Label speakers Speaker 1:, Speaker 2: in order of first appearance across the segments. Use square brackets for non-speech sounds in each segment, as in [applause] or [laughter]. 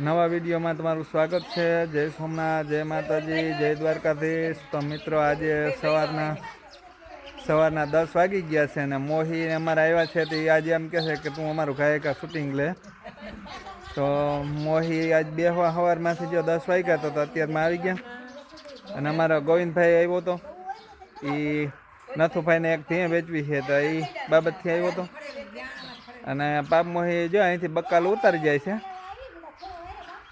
Speaker 1: નવા વિડીયોમાં તમારું સ્વાગત છે. જય સોમનાથ, જય માતાજી, જય દ્વારકાધીશ. તો મિત્રો, આજે સવારના સવારના દસ વાગી ગયા છે અને મોહી અમારા આવ્યા છે તો એ આજે એમ કહે છે કે તું અમારું ગાયકા શૂટિંગ લે. તો મોહી આજ બે સવારમાંથી જો દસ વાગ્યા તો અત્યારમાં આવી ગયા. અને અમારો ગોવિંદભાઈ આવ્યો હતો એ નથુભાઈને એક ધીએ વેચવી છે તો એ બાબતથી આવ્યો હતો અને પાપ મોહી જો અહીંથી બક્કાલ ઉતારી જાય છે.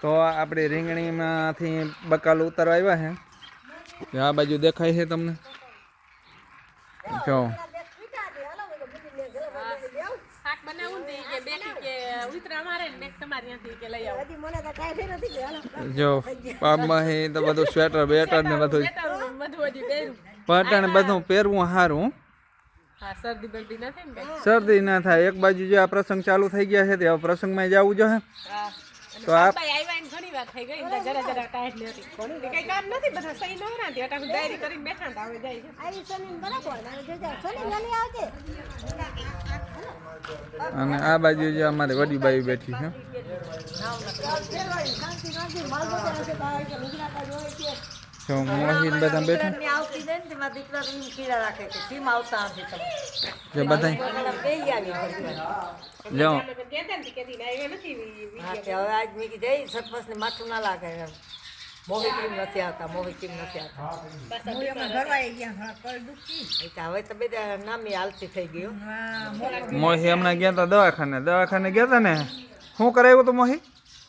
Speaker 1: તો આપણી રીંગણીમાંથી બકાલ ઉતારવા આવ્યા છે આ બાજુ દેખાય છે તમને? જો. જો પાપ મોહી તો બધું સ્વેટર બેટર ને બધું પટાણ બધું પહેરવું સારું
Speaker 2: શરદી ના થાય
Speaker 1: એક બાજુ જે આ પ્રસંગ ચાલુ થઈ ગયા છે, તે પ્રસંગમાં જવું જોઈએ તો આપ
Speaker 2: ઘણી વાર થઈ ગઈ જરા જરા ટાઈટ નથી કઈ કામ નથી બધા સહી ન રાંધી અટાકું ડાયરી કરીને બેઠા ને હવે જાય છે.
Speaker 3: આવી સોની બરાબર અને જોજે આવજે
Speaker 1: અને આ બાજુ જે અમારી વડી બાઈ બેઠી છે.
Speaker 3: બધા
Speaker 1: મોહીન બેઠા.
Speaker 4: આવતી ને તેમાં દીકરા કીડા રાખે કે કેમ આવતા નથી તમે.
Speaker 1: જે બધા
Speaker 4: બે આવી
Speaker 1: જો.
Speaker 2: અમે કહેતા ને કે દી આવ્યા નથી વી-
Speaker 4: હા તે હવે આજ મેં કીધું "એ સરપંચ ને માથું ના લાગે એમ મોહી કેમ નથી આવતા મોહી કેમ નથી આવતા એ તો હવે તો બધા નામી હાલતી થઈ ગયું
Speaker 1: મોહી હમણાં ગયા હતા દવાખાને દવાખાને ગયા હતા ને શું કરાવ્યું હતું મોહી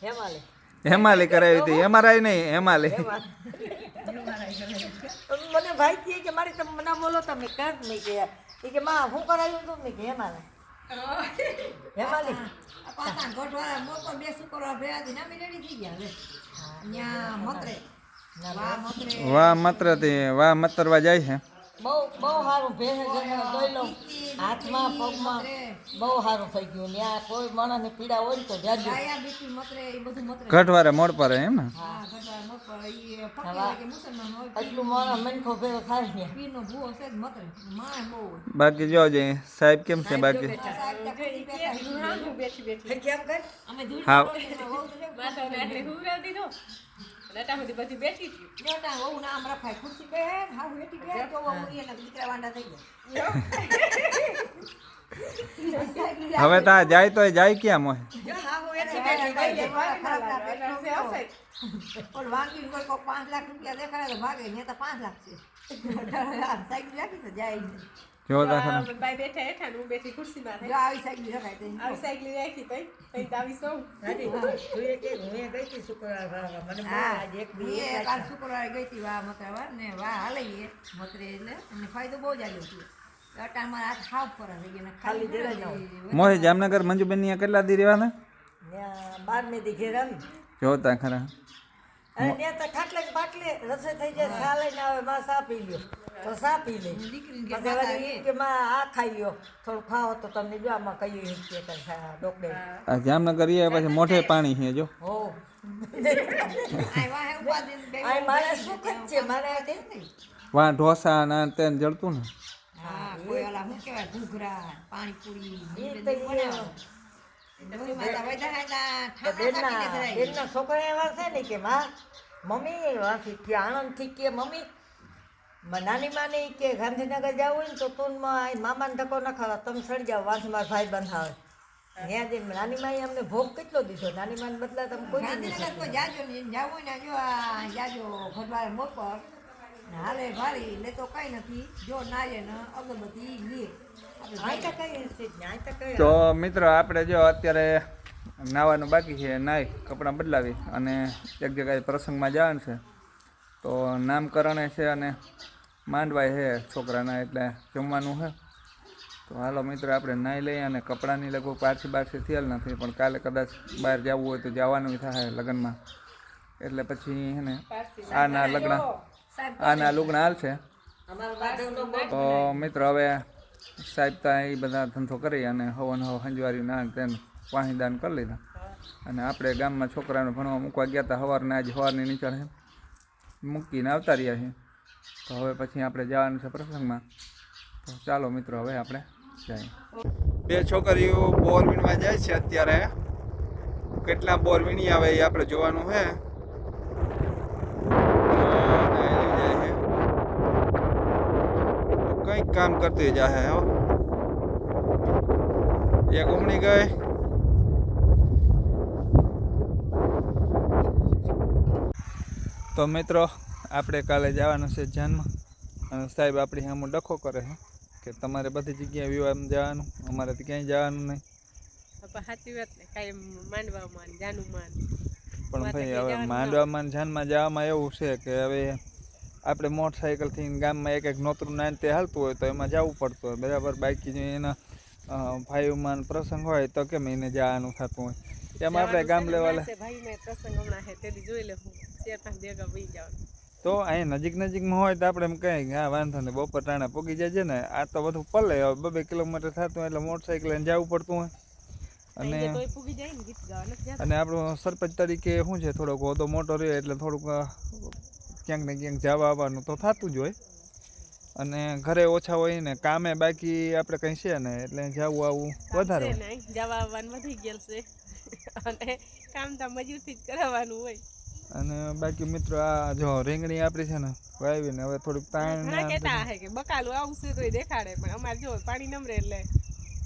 Speaker 4: હેમાલે
Speaker 1: હેમાલી કરાવી હતી એમઆરઆઈ નહીં હેમાલી
Speaker 4: મને ભાઈ કહે કે મારી તમે મને બોલો તમે કાંક મેં ગયા એ કે માં હું કરાવ્યું હતું મેં કે હેમાલે [laughs] હેમાલી
Speaker 3: પાછા ગોઠવા મોકો બે શુક્રવાર ભેગા થી નામી રેડી થઈ ગયા હવે. ન્યા મતરે વાહ મતરે
Speaker 1: વાહ માત્ર તે વાહ મતરવા જાય છે.
Speaker 4: બહુ બહુ સારું ભેંસ જઈને જોઈ લઉં હાથમાં પગમાં બહુ સારું થઈ ગયું. ત્યાં કોઈ માણસને પીડા હોય ને તો જાજુ
Speaker 3: આયા બીપી મતરે એ બધું મતરે
Speaker 1: ઘટવારે મોડ પર એમ ને?
Speaker 4: એટલું માણસ મનખો ભેગો થાય ને.
Speaker 1: બાકી જો જે સાહેબ કેમ છે બાકી?
Speaker 2: હું સુધી બધી બેઠી હતી
Speaker 3: વહુ રખાય ખુરશી હે હાવ તો વહુ એના દીકરા વાંડા થઈ ગયા
Speaker 1: હવે તા જાય તો જાય ક્યાં મોહે?
Speaker 3: પણ વાંગી કોઈ કોઈ પાંચ લાખ રૂપિયા દેખાડે તો ભાગે ને તો પાંચ લાખ છે. [laughs] સાયકલ રાખી તો જાય.
Speaker 2: બાઈ બેઠા હેઠા ને હું બેઠી ખુરશીમાં
Speaker 3: જો આવી સાયકલ રખાય
Speaker 2: આવી સાયકલ રાખી તઈ. તઈ આવી સૌ.
Speaker 3: હા. એ કાલ શુક્રવારે ગઈ હતી વાહ મતરા ને વાહ હાલે એ મતરે એટલે. અને ફાયદો બહુ જ આવ્યો છે અટાણમાં હાથ હાવ ગયા ને ખાલી જોડે
Speaker 1: મોહી જામનગર મંજુબેનની કેટલા દી રહેવાના?
Speaker 4: બાર મે દી ઘેર આવી.
Speaker 1: જોતા ખરા
Speaker 4: અને ત્યાં તો ખાટલે ને રસોઈ થઈ જાય સા લઈને આવે માં સા પી લ્યો. તો સા પી લે. પછી વળી કે માં આ ખાઈ લ્યો. થોડું ખાઓ તો તમને જો આમાં કહ્યું કે કે ડોકડે.
Speaker 1: જામનગર એ પછી મોઢે પાણી છે જો.
Speaker 4: હો. મારે સુખ જ છે મારે આ
Speaker 1: ઢોસા ના તેન જળતું ને.
Speaker 3: હા કોઈ ઓલા શું કહેવાય ઘૂઘરા પાણીપુરી
Speaker 4: બેનના
Speaker 3: ચાટીને ધરાય.
Speaker 4: બેનના છોકરા એવા છે ને કે માં મમ્મી વાંથી કે આણંદથી કે મમ્મી નાની માની કે ગાંધીનગર જવું હોય ને તો તું મામાને ધક્કો ન ખાવા તમે સડી જાઓ વાંસ મારા ભાઈ બંધ આવે ત્યાં જઈને નાની માએ અમને ભોગ કેટલો દીધો? નાની માને બદલા તમે કોઈ
Speaker 3: જાજો નહીં જાવું ને જો જાજો ભગવાન ને હાલે ભારી એટલે તો કઈ નથી. જો નારે ને અગરબત્તી લે.
Speaker 4: તો ને, આ
Speaker 1: મિત્રો આપણે જો અત્યારે નાવાનું બાકી છે નાય કપડાં બદલાવી અને એક જગ્યાએ પ્રસંગમાં જવાનું છે. તો નામકરણે છે અને માંડવાય છે છોકરાના એટલે જમવાનું છે. તો હાલો મિત્રો આપણે નાહી લઈએ અને કપડાની લગભગ પારસી બારસી થયેલ નથી પણ કાલે કદાચ બહાર જવું હોય તો જવાનું થાય લગ્નમાં. એટલે પછી હે ને આના લગ્ન આના લુગણા હાલ છે. તો મિત્રો હવે સાહેબ તા એ બધા ધંધો કરી અને હવન હવ હંજવારી ના તેને વાહીદાન કરી લીધા. અને આપણે ગામમાં છોકરાને ભણવા મૂકવા ગયા હતા સવારના આજે સવારની નીચળ છે મૂકીને આવતા રહ્યા છીએ તો હવે પછી આપણે જવાનું છે પ્રસંગમાં. તો ચાલો મિત્રો હવે આપણે જઈએ. બે છોકરીઓ બોર વીણવા જાય છે અત્યારે. કેટલા બોર વીણી આવે એ આપણે જોવાનું છે કામ કરતી જાહે હો. એક ઉમણી ગઈ. તો મિત્રો આપણે કાલે જવાનું છે જાનમાં. અને સાહેબ આપણી સામે ડખો કરે છે કે તમારે બધી જગ્યાએ વિવાહમાં જવાનું અમારે તો ક્યાંય જવાનું નહીં.
Speaker 2: સાચી વાત ને કાંઈ માંડવામાં જાનું માન
Speaker 1: પણ ભાઈ હવે માંડવામાં જાનમાં જવામાં એવું છે કે હવે આપણે મોટરસાઇકલથી ગામમાં એક એક નોતરું નાન તે હાલતું હોય તો એમાં જવું પડતું હોય. બરાબર? બાકી જો એના ભાઈઓમાં પ્રસંગ હોય તો કેમ એને જવાનું થતું હોય? એમ આપણે ગામ લેવાલા તો અહીં નજીક નજીકમાં હોય તો આપણે એમ કહીએ કે હા વાંધો નહીં બપોર ટાણે પોગી જાય ને. આ તો બધું પલે હવે બે બે કિલોમીટર થતું હોય એટલે મોટરસાઇકલ લઈને જવું પડતું હોય. અને
Speaker 2: અને
Speaker 1: આપણો સરપંચ તરીકે શું છે? થોડોક હોદો મોટો રહે એટલે થોડુંક ક્યાંક ને ક્યાંક જવા આવવાનું તો થતું જ હોય. અને ઘરે ઓછા હોય ને કામે બાકી આપણે કંઈ છે ને એટલે જવું આવવું વધારે.
Speaker 2: જવા આવવાનું વધી ગયેલ છે. અને કામ તો મજૂરથી જ કરાવવાનું હોય.
Speaker 1: અને બાકી મિત્રો આ જો રીંગણી આપણી છે ને વાવીને હવે થોડીક તાણ
Speaker 2: ઘણા કહેતા હે કે બકાલું આવશે તોય દેખાડે પણ અમારે જો પાણી નમરે એટલે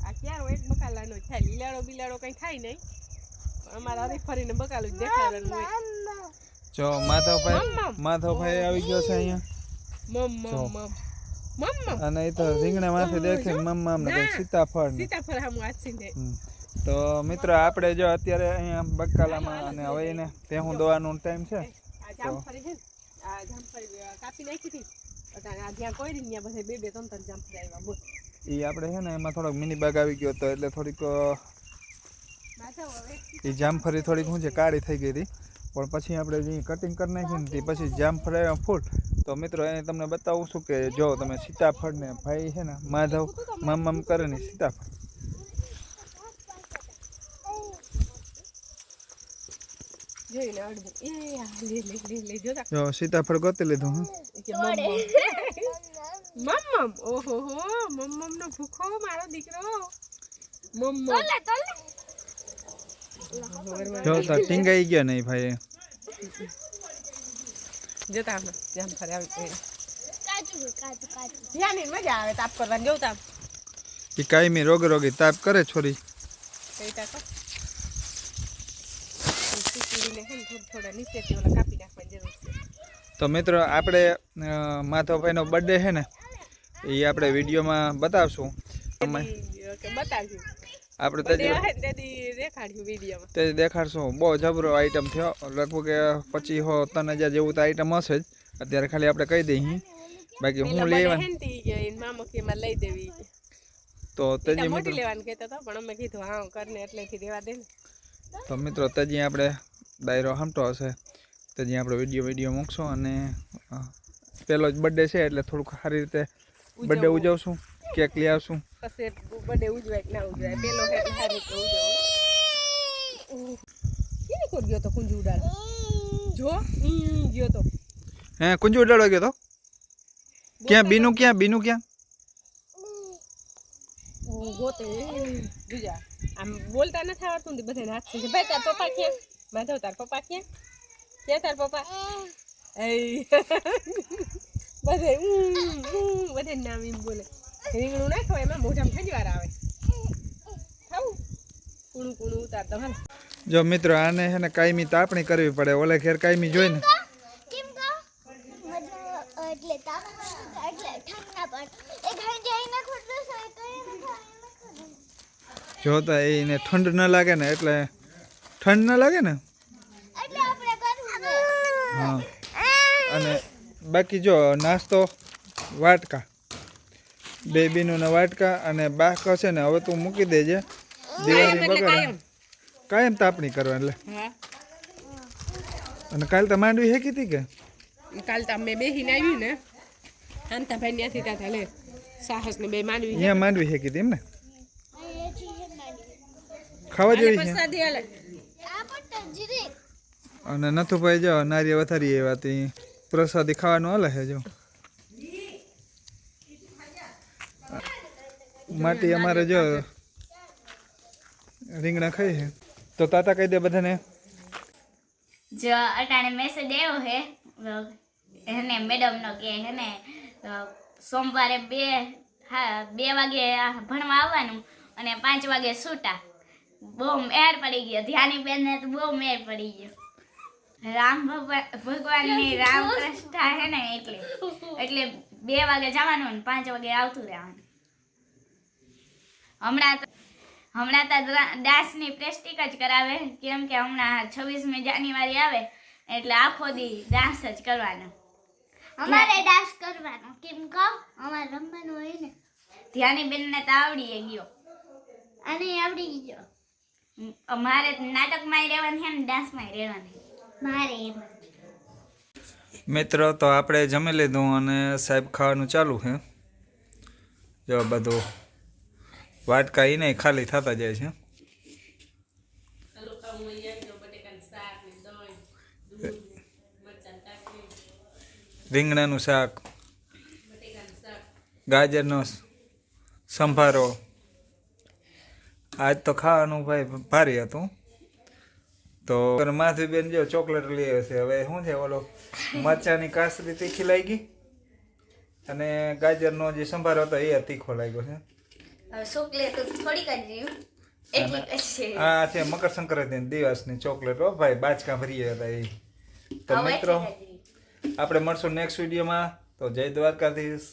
Speaker 2: આ ક્યારો એક બકાલાનો થાય લીલાડો બિલાડો કંઈ થાય નહીં. અમારે હરી ફરીને બકાલું જ દેખાડવાનું હોય.
Speaker 1: જો માધવભાઈ. માધવભાઈ આવી ગયો છે અહીંયા. અને એ તો રીંગણા માથે દેખે મમ્મા ને કંઈક સીતાફળ
Speaker 2: સીતાફળ હામું આછીને દે
Speaker 1: તો મિત્રો આપણે જો અત્યારે અહીંયા બકાલામાં અને હવે એને ભેહું દોવાનો ટાઈમ છે.
Speaker 2: કોઈ
Speaker 1: એ આપણે છે ને એમાં થોડોક મિની બાગ આવી ગયો હતો એટલે થોડીક એ જામફળી થોડીક શું છે કાળી થઈ ગઈ હતી. પણ પછી આપણે જે કટિંગ કરી નાખીએ ને તે પછી જામફળ ફૂલ તો મિત્રો એ તમને બતાવું છું કે જો તમે સીતાફળને ભાઈ છે ને માધવ મમ મમ કરે ને સીતાફળ.
Speaker 2: જોઈને અડધું. એ આ લે લે લે લે જોતા.
Speaker 1: જો સીતાફળ ગોતી લીધું હું.
Speaker 2: મમ્મમ મમ મમ. ઓહો હો મમ્મમ મમ નો ભૂખો મારો દીકરો. મમ મમ.
Speaker 1: જો તો ટીંગાઈ ગયો નહીં ભાઈ
Speaker 2: જોતા હમણાં જામફળ આવી યાની મજા આવે તાપ કરવાની. જોતા
Speaker 1: એ કાયમી રોગે રોગી તાપ કરે છોરી
Speaker 2: કઈ તાકો ખીચડીને છે ને થોડા થોડા નીચેથી ઓલા કાપી નાખવાની જરૂર છે.
Speaker 1: તો મિત્રો આપણે માધવભાઈનો બર્થડે છે ને એ આપણે વિડીયોમાં બતાવશું.
Speaker 2: બતાવજો.
Speaker 1: આપણે તે દેખાડશું. બહુ જબરો આઈટમ થયો. લગભગ પચીસ હો ત્રણ હજાર જેવું તો આઈટમ હશે જ. અત્યારે ખાલી આપણે કહી દઈએ બાકી હું
Speaker 2: લઈ
Speaker 1: લેવા
Speaker 2: તી
Speaker 1: તેજી મિત્રો
Speaker 2: મોટી લેવાનું કહેતા હતા પણ અમે કીધું હા કરને એટલેથી દેવા દે
Speaker 1: તો મિત્રો તેજી આપણે ડાયરો હમતો હશે. તેજી આપણે વીડિયો વીડિયો મૂકશું અને પહેલો જ બર્થડે છે એટલે થોડુંક સારી રીતે બર્થડે. ઉજવશું કેક લઈ આવશું.
Speaker 2: પછી બર્થડે ઉજવાય કે ના ઉજવાય પેલો હે એટલે સારી રીતે ઉજવો કેની કોર ગયો તો કુંજુ ઉડાડ જો ઈ ગયો તો.
Speaker 1: હે કુંજુ ઉડાડવા ગયો તો? ક્યાં બીનું ક્યાં બીનું ક્યાં?
Speaker 2: ગોતે આમ બોલતા નથી આવડતું ને બધાને હાથ છે. ભાઈ તાર પપ્પા ક્યાં? માધવ તાર પપ્પા ક્યાં? ક્યાં તાર પપ્પા? એ બધે બધે નામ એમ બોલે. રીંગણું નાખો એમાં મોઢામાં ખંજવાર આવે. ખાવું? કુણું કુણું ઉતારતા હાલ
Speaker 1: જો મિત્રો આને છે ને કાયમી તાપણી કરવી પડે. ઓલે ખેર કાયમી જોઈ ને.
Speaker 5: કેમ કા મતલબ એટલે તાપ એટલે ઠંડા પણ. એ ઘણી જાય ના ખોટલો સહી કરીને ખાઈને
Speaker 1: જો તો એને ઠંડ ન લાગે ને એટલે ઠંડ ન લાગે ને?
Speaker 5: એટલે આપણે કરવું છે
Speaker 1: હા. અને બાકી જો નાસ્તો વાટકા. બે બીનું વાટકા અને બાક છે ને હવે તું મૂકી દેજે. દિવાળી બગડે.
Speaker 2: કાયમ.
Speaker 1: કાયમ તાપણી કરવા એટલે અને કાલ તો માંડવી હેકી હતી કે?
Speaker 2: કાલ તો અમે બેહીને આવી ને. આમતા ભાઈ ત્યાંથી ત્યાં લે. સાહસ ને બે માંડવી
Speaker 1: અહીંયા માંડવી હેકી હતી એમ ને? ખાવા જેવી છે.
Speaker 2: પ્રસાદી હાલે
Speaker 5: આ
Speaker 1: અને નથુભાઈ જો નારિયેળ વધારી એવા તી. પ્રસાદી ખાવાનું હાલે છે જો. માટી અમારે જો રીંગણા ખાઈ છે. તો તાતા કહી દે બધાને.
Speaker 5: જો અટાણે મેસેજ આવ્યો હે એને મેડમનો કે હેને ને સોમવારે બે હા બે વાગે ભણવા આવવાનું અને પાંચ વાગે છૂટા. બહુ મેર પડી ગયો. ધ્યાની બેનને તો બહુ મેર પડી ગયો. રામ ભગવાન ભગવાનની રામ પ્રષ્ઠા હે ને એટલે. એટલે બે વાગે જવાનું ને પાંચ વાગે આવતું રહેવાનું. હમણાં તો હમણાં તો ડાન્સની પ્રેસ્ટિક જ કરાવે. કેમ કે હમણાં છવ્વીસમી જાન્યુઆરી આવે એટલે આખો દી ડાન્સ જ કરવાનો.
Speaker 6: અમારે ડાન્સ કરવાનો. કેમ કહો? અમારે રમવાનું હોય ને.
Speaker 5: ધ્યાની બેનને તો આવડી ગયો.
Speaker 6: અને આવડી ગયો.
Speaker 5: મારે નાટકમાં રહેવાનું છે ને ડાન્સમાં રહેવાનું.
Speaker 6: મારે એમ
Speaker 1: મિત્રો તો આપણે જમી લીધું અને સાહેબ ખાવાનું ચાલુ છે. જો બધું વાટકા નહીં ખાલી થતા જાય છે. રીંગણાનું શાક, ગાજરનો સંભારો. આજ તો ખાવાનું ભાઈ ભારી હતું. તો માધવીબેન જો ચોકલેટ લઈ આવે છે હવે શું છે ઓલો મરચાની કાસરી તીખી લાગી અને ગાજરનો જે સંભારો હતો એ તીખો લાગ્યો છે.
Speaker 5: હવે શુક્લે થોડીક જ રહ્યું. એટલી છે.
Speaker 1: આ છે મકર સંક્રાંતિ દિવસની ચોકલેટ હો. ભાઈ બાચકા ભરીએ હતા એ. તો મિત્રો. આપણે મળશું નેક્સ્ટ વિડીયોમાં તો જય દ્વારકાધીશ.